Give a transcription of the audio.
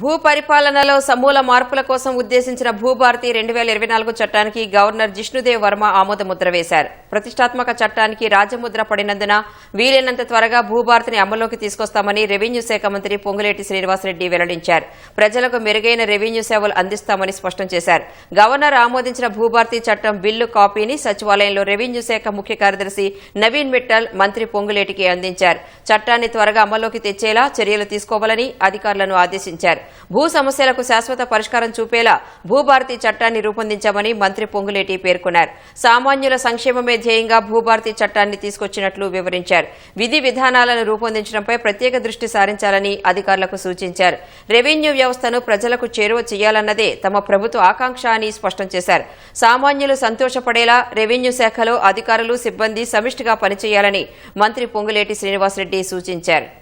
భూ పరిపాలనలో సమూల మార్పుల కోసం ఉద్దేశించిన భూభారతి రెండు వేల ఇరవై నాలుగు చట్టానికి గవర్నర్ జిష్ణుదేవ్ వర్మ ఆమోదముద్ర వేశారు. ప్రతిష్టాత్మక చట్టానికి రాజముద్ర పడినందున వీలైనంత త్వరగా భూభారతిని అమల్లోకి తీసుకొస్తామని రెవెన్యూ శాఖ మంత్రి పొంగులేటి శ్రీనివాసరెడ్డి వెల్లడించారు. ప్రజలకు మెరుగైన రెవెన్యూ సేవలు అందిస్తామని స్పష్టం చేశారు. గవర్నర్ ఆమోదించిన భూభారతి చట్టం బిల్లు కాపీని సచివాలయంలో రెవెన్యూ శాఖ ముఖ్య కార్యదర్శి నవీన్ మిట్టల్ మంత్రి పొంగులేటికి అందించారు. చట్టాన్ని త్వరగా అమల్లోకి తెచ్చేలా చర్యలు తీసుకోవాలని అధికారులను ఆదేశించారు. భూ సమస్యలకు శాశ్వత పరిష్కారం చూపేలా భూభారతి చట్టాన్ని రూపొందించామని మంత్రి పొంగులేటి పేర్కొన్నారు. సామాన్యుల సంక్షేమమే ధ్యేయంగా భూభారతి చట్టాన్ని తీసుకొచ్చినట్లు వివరించారు. విధి విధానాలను రూపొందించడంపై ప్రత్యేక దృష్టి సారించాలని అధికారులకు సూచించారు. రెవెన్యూ వ్యవస్థను ప్రజలకు చేరువ చేయాలన్నదే తమ ప్రభుత్వ ఆకాంక్ష అని స్పష్టం చేశారు. సామాన్యులు సంతోషపడేలా రెవెన్యూ శాఖలో అధికారులు సిబ్బంది సమిష్టిగా పనిచేయాలని మంత్రి పొంగులేటి శ్రీనివాసరెడ్డి సూచించారు.